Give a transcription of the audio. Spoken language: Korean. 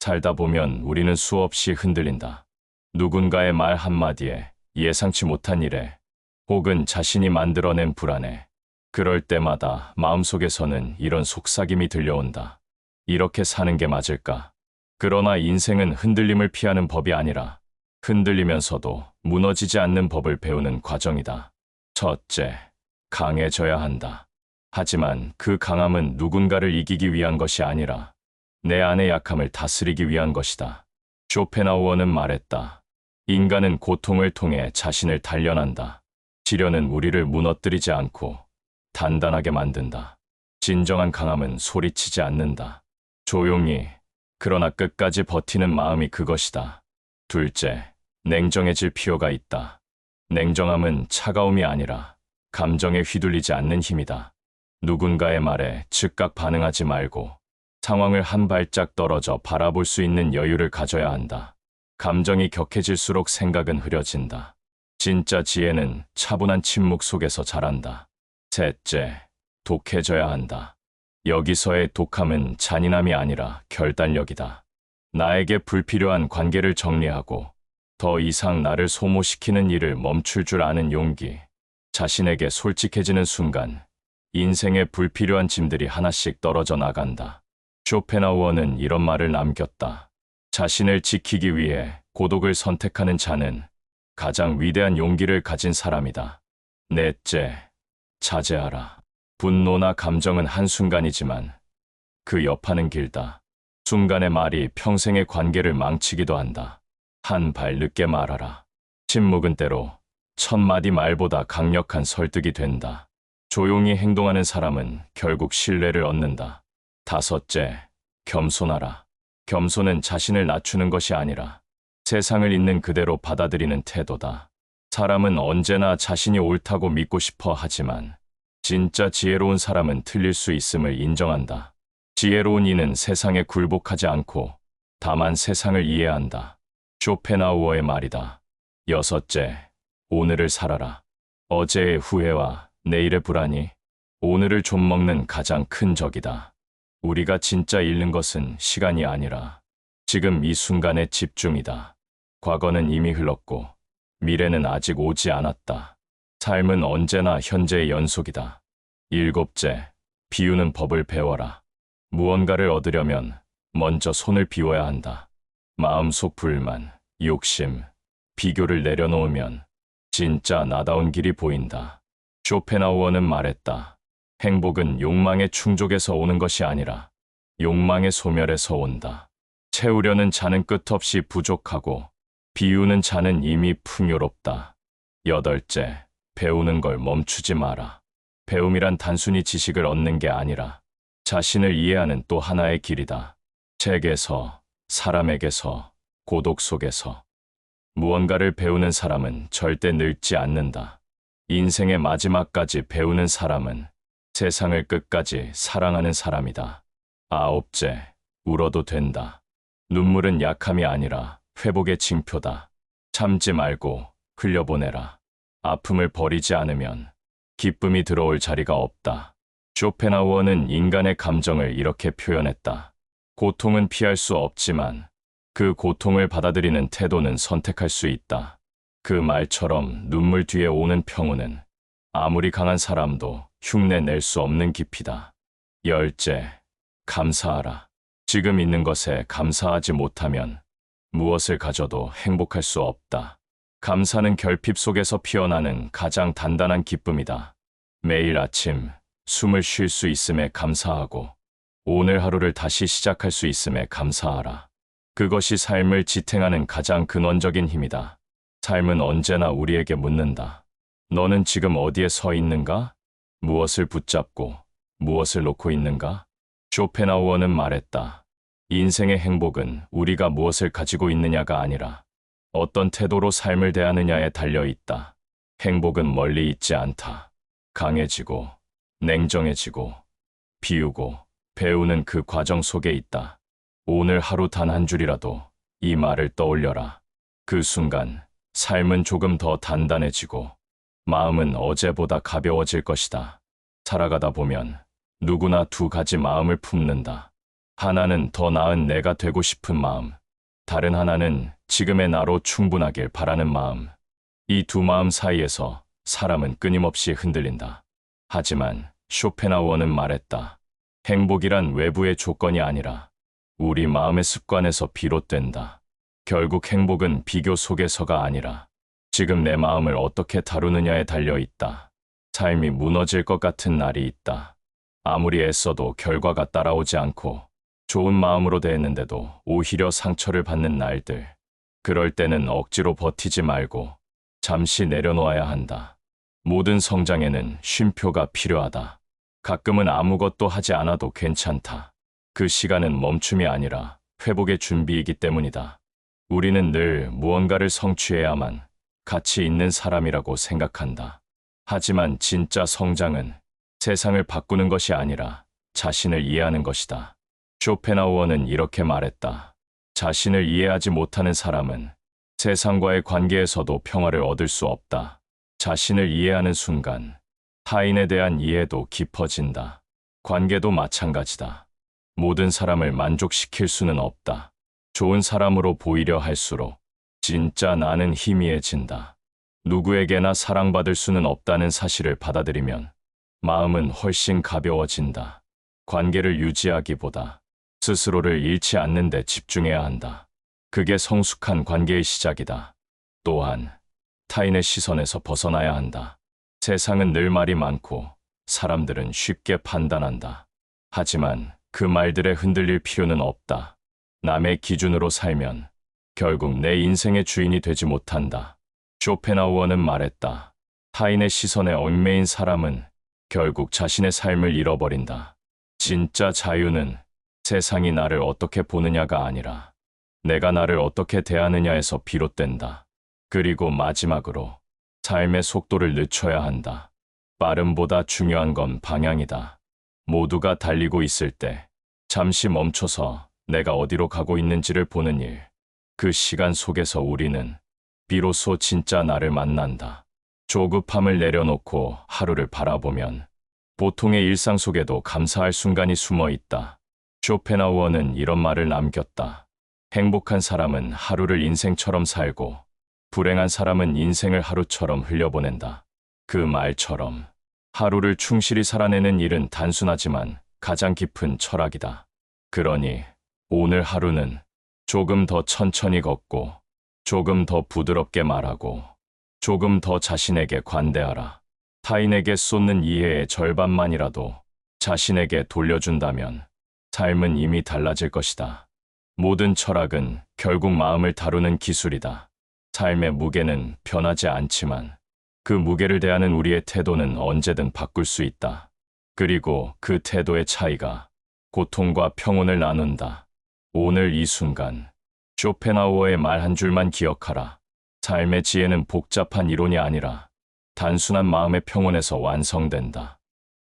살다 보면 우리는 수없이 흔들린다. 누군가의 말 한마디에 예상치 못한 일에 혹은 자신이 만들어낸 불안에 그럴 때마다 마음속에서는 이런 속삭임이 들려온다. 이렇게 사는 게 맞을까? 그러나 인생은 흔들림을 피하는 법이 아니라 흔들리면서도 무너지지 않는 법을 배우는 과정이다. 첫째, 강해져야 한다. 하지만 그 강함은 누군가를 이기기 위한 것이 아니라 내 안의 약함을 다스리기 위한 것이다. 쇼펜하우어는 말했다. 인간은 고통을 통해 자신을 단련한다. 치료는 우리를 무너뜨리지 않고 단단하게 만든다. 진정한 강함은 소리치지 않는다. 조용히, 그러나 끝까지 버티는 마음이 그것이다. 둘째, 냉정해질 필요가 있다. 냉정함은 차가움이 아니라 감정에 휘둘리지 않는 힘이다. 누군가의 말에 즉각 반응하지 말고 상황을 한 발짝 떨어져 바라볼 수 있는 여유를 가져야 한다. 감정이 격해질수록 생각은 흐려진다. 진짜 지혜는 차분한 침묵 속에서 자란다. 셋째, 독해져야 한다. 여기서의 독함은 잔인함이 아니라 결단력이다. 나에게 불필요한 관계를 정리하고 더 이상 나를 소모시키는 일을 멈출 줄 아는 용기. 자신에게 솔직해지는 순간 인생의 불필요한 짐들이 하나씩 떨어져 나간다. 쇼펜하우어는 이런 말을 남겼다. 자신을 지키기 위해 고독을 선택하는 자는 가장 위대한 용기를 가진 사람이다. 넷째, 자제하라. 분노나 감정은 한순간이지만 그 여파는 길다. 순간의 말이 평생의 관계를 망치기도 한다. 한 발 늦게 말하라. 침묵은 때로 천 마디 말보다 강력한 설득이 된다. 조용히 행동하는 사람은 결국 신뢰를 얻는다. 다섯째, 겸손하라. 겸손은 자신을 낮추는 것이 아니라 세상을 있는 그대로 받아들이는 태도다. 사람은 언제나 자신이 옳다고 믿고 싶어 하지만 진짜 지혜로운 사람은 틀릴 수 있음을 인정한다. 지혜로운 이는 세상에 굴복하지 않고 다만 세상을 이해한다. 쇼펜하우어의 말이다. 여섯째, 오늘을 살아라. 어제의 후회와 내일의 불안이 오늘을 좀먹는 가장 큰 적이다. 우리가 진짜 잃는 것은 시간이 아니라 지금 이 순간의 집중이다. 과거는 이미 흘렀고 미래는 아직 오지 않았다. 삶은 언제나 현재의 연속이다. 일곱째, 비우는 법을 배워라. 무언가를 얻으려면 먼저 손을 비워야 한다. 마음속 불만, 욕심, 비교를 내려놓으면 진짜 나다운 길이 보인다. 쇼펜하우어는 말했다. 행복은 욕망의 충족에서 오는 것이 아니라 욕망의 소멸에서 온다. 채우려는 자는 끝없이 부족하고 비우는 자는 이미 풍요롭다. 여덟째, 배우는 걸 멈추지 마라. 배움이란 단순히 지식을 얻는 게 아니라 자신을 이해하는 또 하나의 길이다. 책에서, 사람에게서, 고독 속에서 무언가를 배우는 사람은 절대 늙지 않는다. 인생의 마지막까지 배우는 사람은 세상을 끝까지 사랑하는 사람이다. 아홉째, 울어도 된다. 눈물은 약함이 아니라 회복의 징표다. 참지 말고 흘려보내라. 아픔을 버리지 않으면 기쁨이 들어올 자리가 없다. 쇼펜하우어는 인간의 감정을 이렇게 표현했다. 고통은 피할 수 없지만 그 고통을 받아들이는 태도는 선택할 수 있다. 그 말처럼 눈물 뒤에 오는 평온은 아무리 강한 사람도 흉내 낼 수 없는 깊이다. 열째, 감사하라. 지금 있는 것에 감사하지 못하면 무엇을 가져도 행복할 수 없다. 감사는 결핍 속에서 피어나는 가장 단단한 기쁨이다. 매일 아침 숨을 쉴 수 있음에 감사하고 오늘 하루를 다시 시작할 수 있음에 감사하라. 그것이 삶을 지탱하는 가장 근원적인 힘이다. 삶은 언제나 우리에게 묻는다. 너는 지금 어디에 서 있는가? 무엇을 붙잡고 무엇을 놓고 있는가? 쇼펜하우어는 말했다. 인생의 행복은 우리가 무엇을 가지고 있느냐가 아니라 어떤 태도로 삶을 대하느냐에 달려 있다. 행복은 멀리 있지 않다. 강해지고, 냉정해지고, 비우고, 배우는 그 과정 속에 있다. 오늘 하루 단 한 줄이라도 이 말을 떠올려라. 그 순간 삶은 조금 더 단단해지고 마음은 어제보다 가벼워질 것이다. 살아가다 보면 누구나 두 가지 마음을 품는다. 하나는 더 나은 내가 되고 싶은 마음, 다른 하나는 지금의 나로 충분하길 바라는 마음. 이 두 마음 사이에서 사람은 끊임없이 흔들린다. 하지만 쇼펜하우어는 말했다. 행복이란 외부의 조건이 아니라 우리 마음의 습관에서 비롯된다. 결국 행복은 비교 속에서가 아니라 지금 내 마음을 어떻게 다루느냐에 달려 있다. 삶이 무너질 것 같은 날이 있다. 아무리 애써도 결과가 따라오지 않고 좋은 마음으로 대했는데도 오히려 상처를 받는 날들. 그럴 때는 억지로 버티지 말고 잠시 내려놓아야 한다. 모든 성장에는 쉼표가 필요하다. 가끔은 아무것도 하지 않아도 괜찮다. 그 시간은 멈춤이 아니라 회복의 준비이기 때문이다. 우리는 늘 무언가를 성취해야만 가치 있는 사람이라고 생각한다. 하지만 진짜 성장은 세상을 바꾸는 것이 아니라 자신을 이해하는 것이다. 쇼펜하우어는 이렇게 말했다. 자신을 이해하지 못하는 사람은 세상과의 관계에서도 평화를 얻을 수 없다. 자신을 이해하는 순간 타인에 대한 이해도 깊어진다. 관계도 마찬가지다. 모든 사람을 만족시킬 수는 없다. 좋은 사람으로 보이려 할수록 진짜 나는 희미해진다. 누구에게나 사랑받을 수는 없다는 사실을 받아들이면 마음은 훨씬 가벼워진다. 관계를 유지하기보다 스스로를 잃지 않는 데 집중해야 한다. 그게 성숙한 관계의 시작이다. 또한 타인의 시선에서 벗어나야 한다. 세상은 늘 말이 많고 사람들은 쉽게 판단한다. 하지만 그 말들에 흔들릴 필요는 없다. 남의 기준으로 살면 결국 내 인생의 주인이 되지 못한다. 쇼펜하우어는 말했다. 타인의 시선에 얽매인 사람은 결국 자신의 삶을 잃어버린다. 진짜 자유는 세상이 나를 어떻게 보느냐가 아니라 내가 나를 어떻게 대하느냐에서 비롯된다. 그리고 마지막으로 삶의 속도를 늦춰야 한다. 빠름보다 중요한 건 방향이다. 모두가 달리고 있을 때 잠시 멈춰서 내가 어디로 가고 있는지를 보는 일. 그 시간 속에서 우리는 비로소 진짜 나를 만난다. 조급함을 내려놓고 하루를 바라보면 보통의 일상 속에도 감사할 순간이 숨어 있다. 쇼펜하우어는 이런 말을 남겼다. 행복한 사람은 하루를 인생처럼 살고 불행한 사람은 인생을 하루처럼 흘려보낸다. 그 말처럼 하루를 충실히 살아내는 일은 단순하지만 가장 깊은 철학이다. 그러니 오늘 하루는 조금 더 천천히 걷고 조금 더 부드럽게 말하고 조금 더 자신에게 관대하라. 타인에게 쏟는 이해의 절반만이라도 자신에게 돌려준다면 삶은 이미 달라질 것이다. 모든 철학은 결국 마음을 다루는 기술이다. 삶의 무게는 변하지 않지만 그 무게를 대하는 우리의 태도는 언제든 바꿀 수 있다. 그리고 그 태도의 차이가 고통과 평온을 나눈다. 오늘 이 순간 쇼펜하우어의 말 한 줄만 기억하라. 삶의 지혜는 복잡한 이론이 아니라 단순한 마음의 평온에서 완성된다.